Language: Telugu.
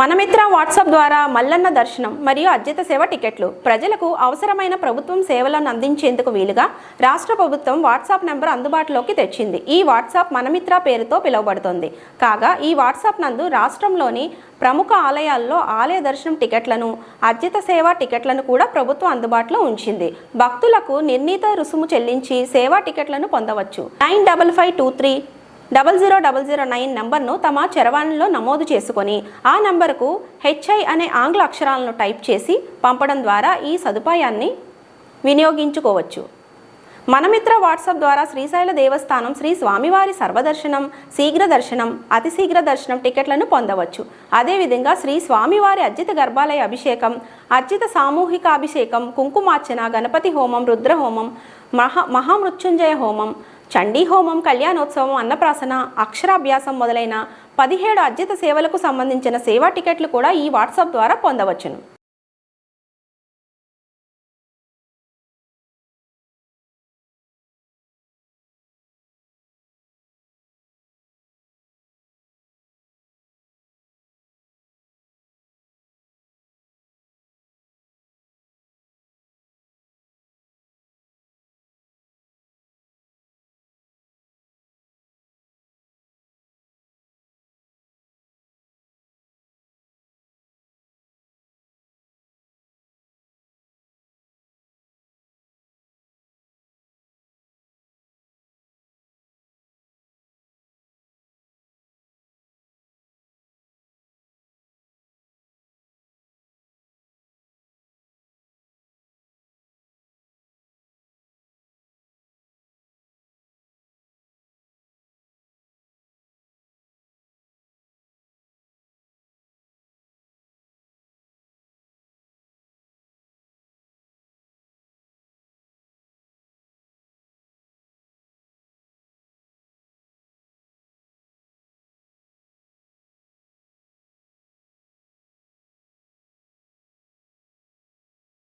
మనమిత్ర వాట్సాప్ ద్వారా మల్లన్న దర్శనం మరియు అద్యత సేవ టికెట్లు ప్రజలకు అవసరమైన ప్రభుత్వం సేవలను అందించేందుకు వీలుగా రాష్ట్ర ప్రభుత్వం వాట్సాప్ నెంబర్ అందుబాటులోకి తెచ్చింది. ఈ వాట్సాప్ మనమిత్ర పేరుతో పిలువబడుతుంది. కాగా ఈ వాట్సాప్ నందు రాష్ట్రంలోని ప్రముఖ ఆలయాల్లో ఆలయ దర్శనం టికెట్లను అద్యత సేవ టికెట్లను కూడా ప్రభుత్వం అందుబాటులో ఉంచింది. భక్తులకు నిర్ణీత రుసుము చెల్లించి సేవా టికెట్లను పొందవచ్చు. Nine double five two three double zero double zero nine నంబర్ను తమ చరవాణిలో నమోదు చేసుకొని ఆ నంబరుకు హెచ్ఐ అనే ఆంగ్ల అక్షరాలను టైప్ చేసి పంపడం ద్వారా ఈ సదుపాయాన్ని వినియోగించుకోవచ్చు. మనమిత్ర వాట్సాప్ ద్వారా శ్రీశైల దేవస్థానం శ్రీ స్వామివారి సర్వదర్శనం శీఘ్ర దర్శనం అతి శీఘ్ర దర్శనం టికెట్లను పొందవచ్చు. అదేవిధంగా శ్రీ స్వామివారి అర్జిత గర్భాలయ అభిషేకం అర్జిత సామూహిక అభిషేకం కుంకుమార్చన గణపతి హోమం రుద్రహోమం మహా మహామృత్యుంజయ హోమం చండీ హోమం కళ్యాణోత్సవం అన్నప్రాసన అక్షరాభ్యాసం మొదలైన పదిహేడు అర్జిత సేవలకు సంబంధించిన సేవా టికెట్లు కూడా ఈ వాట్సాప్ ద్వారా పొందవచ్చును.